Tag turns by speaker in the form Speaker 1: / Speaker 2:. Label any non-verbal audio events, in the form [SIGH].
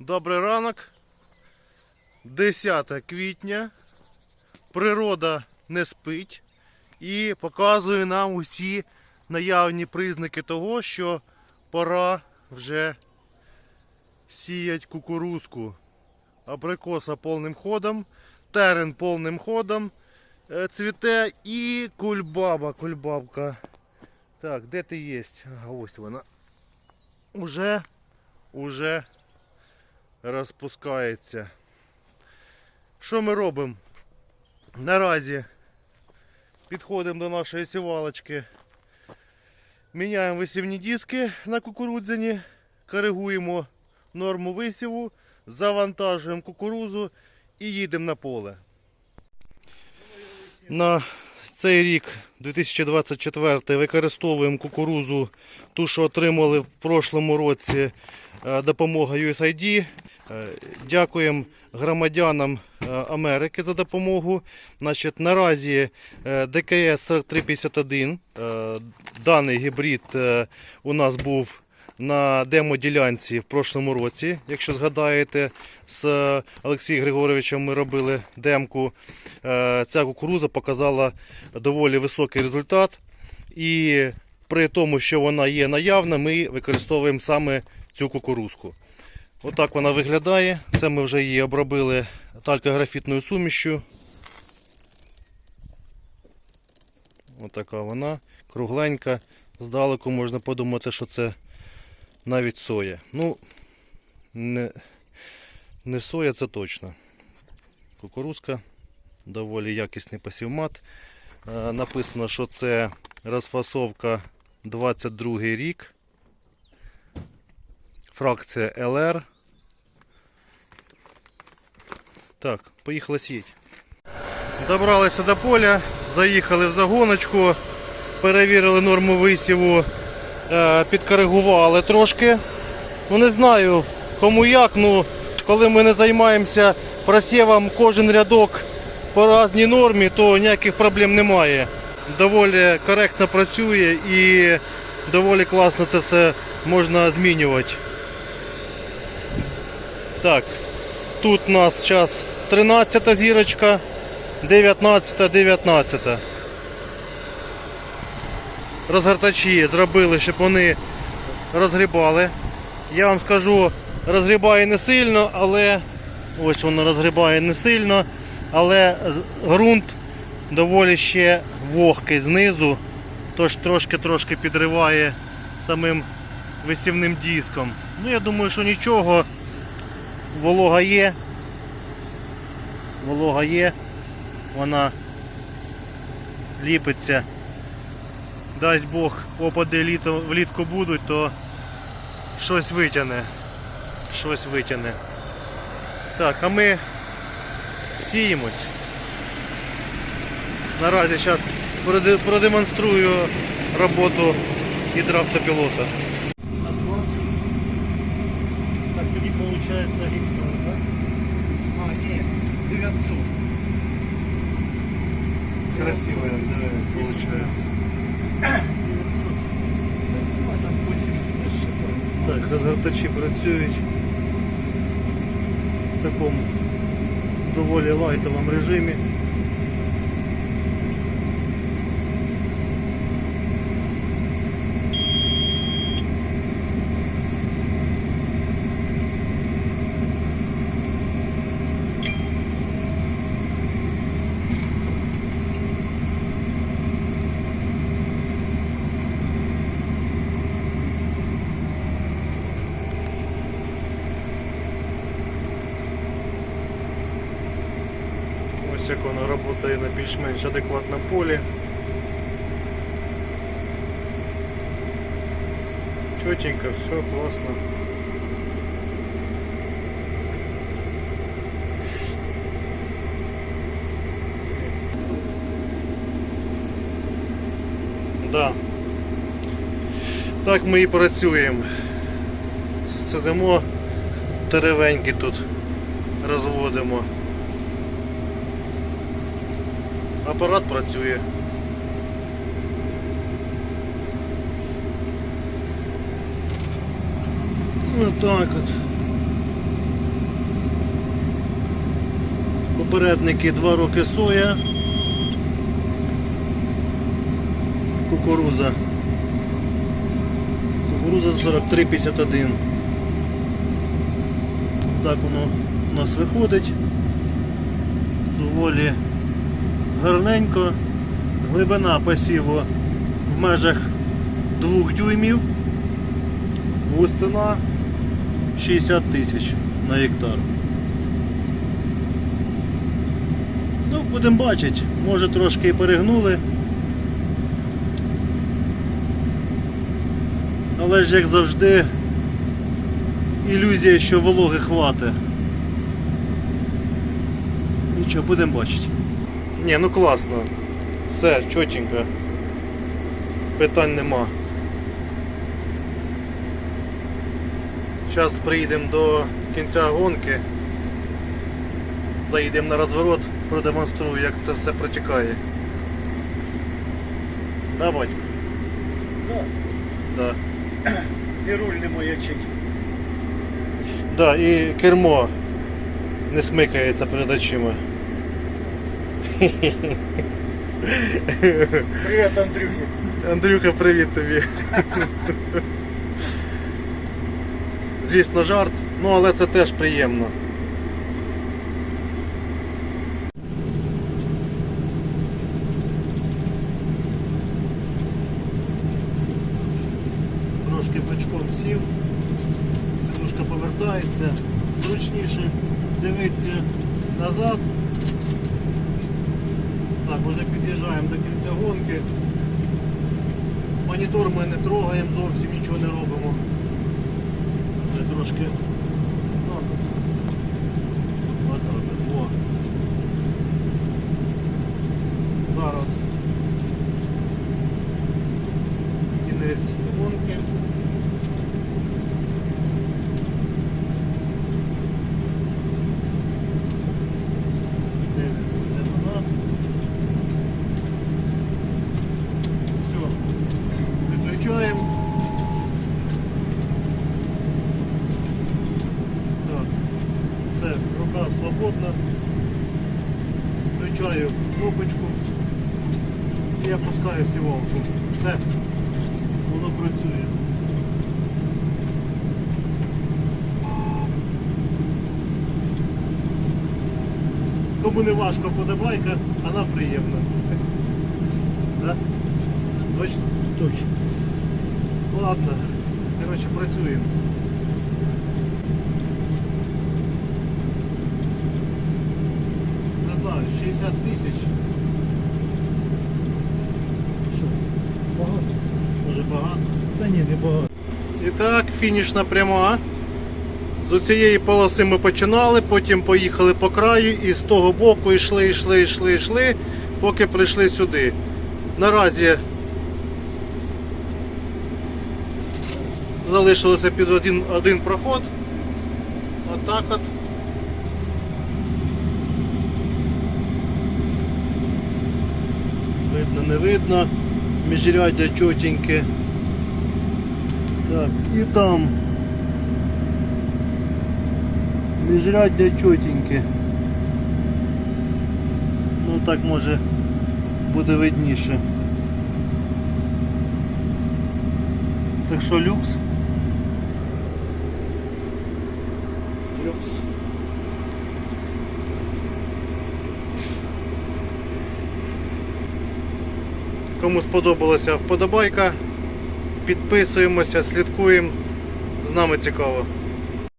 Speaker 1: Добрий ранок. 10 квітня. Природа не спить і показує нам усі наявні признаки того, що пора вже сіять кукурузку. Абрикоса повним ходом, терен повним ходом е, цвіте і кульбаба, кульбабка. Так, де ти є? Ось вона. Уже, уже розпускається. Що ми робимо? Наразі підходимо до нашої сівалочки. Міняємо висівні диски на кукурудзяні, коригуємо норму висіву, завантажуємо кукурузу і їдемо на поле. На цей рік, 2024, використовуємо кукурузу, ту, що отримали в прошлому році е, допомога USAID. Е, Дякуємо громадянам е, Америки за допомогу. Значить, наразі ДКС 4351. е, Даний гібрид у нас був на демоділянці в прошлому році. Якщо згадаєте, з Олексієм Григоровичем ми робили демку. Е, Ця кукуруза показала доволі високий результат. І при тому, що вона є наявна, ми використовуємо саме цю кукурузку. Отак вона виглядає. Це ми вже її обробили талькографітною сумішю. Отака вона, кругленька. Здалеку можна подумати, що це навіть соя. Ну, не, не соя, це точно. Кукурузка, доволі якісний посівмат. Е, Написано, що це розфасовка 22 рік. Фракція ЛР. Так, поїхали сіять. Добралися до поля, заїхали в загоночку, перевірили норму висіву, підкоригували трошки. Ну не знаю кому як, ну коли ми не займаємося просівом кожен рядок по різній нормі, то ніяких проблем немає. Доволі коректно працює і доволі класно це все можна змінювати. Так, тут у нас зараз 13 зірочка, 19, 19. Розгортачі зробили, щоб вони розгрібали. Я вам скажу, розгрібає не сильно, але ось воно розгрібає не сильно, але ґрунт доволі ще вогкий знизу, тож трошки-трошки підриває самим висівним диском. Ну я думаю, що нічого. Волога є. Волога є. Вона ліпиться. Дасть Бог, опади літо, влітку будуть, то щось витягне. Щось витягне. Так, а ми сіємось. Наразі зараз продемонструю роботу гідроавтопілота. На 20. Так, тоді виходить гектар, так? А, ні, 900. Красиво, да, получается. 900. А там 80 Так, розгортачі працюють в такому доволі лайтовому режимі. Як воно працює на більш-менш адекватному полі. Чотенько, все класно. Да. Так ми і працюємо. Сидимо, теревеньки тут розводимо. апарат працює. Ну, Отак от. Попередники 2 роки соя, кукуруза. Кукуруза 43,51. Так воно у нас виходить. Доволі гарненько. Глибина посіву в межах 2 дюймів. Густина 60 тисяч на гектар. Ну, будемо бачити, може трошки і перегнули. Але ж як завжди ілюзія, що вологи хватить. Нічого, будемо бачити. Ні, ну класно. Все, чотенько. Питань нема. Зараз приїдемо до кінця гонки. Заїдемо на розворот, продемонструю, як це все протікає. Да, батько?
Speaker 2: Да.
Speaker 1: Да. [CLEARS THROAT]
Speaker 2: І руль не маячить.
Speaker 1: Да, і кермо не смикається перед очима.
Speaker 2: Привіт, Андрюхи.
Speaker 1: Андрюха, привіт тобі. Звісно, жарт, ну але це теж приємно. Трошки бочком сів, сидушка повертається, зручніше дивитися назад. Так, вже під'їжджаємо до кінця гонки. Монітор ми не трогаємо, зовсім нічого не робимо. Вже трошки так от. Отак от. О. Зараз кінець гонки. Дивимося, де вона. Все. Виключаємо. Так. Все, рука свободна. Включаю кнопочку і опускаю сівалку. Все. Воно працює. Кому не важко подобайка, вона приємна. [LAUGHS] Да? Точно?
Speaker 2: Точно.
Speaker 1: Ладно. Коротше, працюємо. Не 60 тисяч.
Speaker 2: Багато?
Speaker 1: Може багато.
Speaker 2: Та ні, не багато.
Speaker 1: І так, фінішна пряма. З цієї полоси ми починали, потім поїхали по краю і з того боку йшли, йшли, йшли, йшли, поки прийшли сюди. Наразі залишилося під один, один проход. Отак от. Видно, не видно. Міжряддя чотеньке. Так, і там. Міжряддя чотеньке. Ну так може буде видніше. Так що люкс. Люкс. Кому сподобалася вподобайка, підписуємося, слідкуємо. З нами цікаво.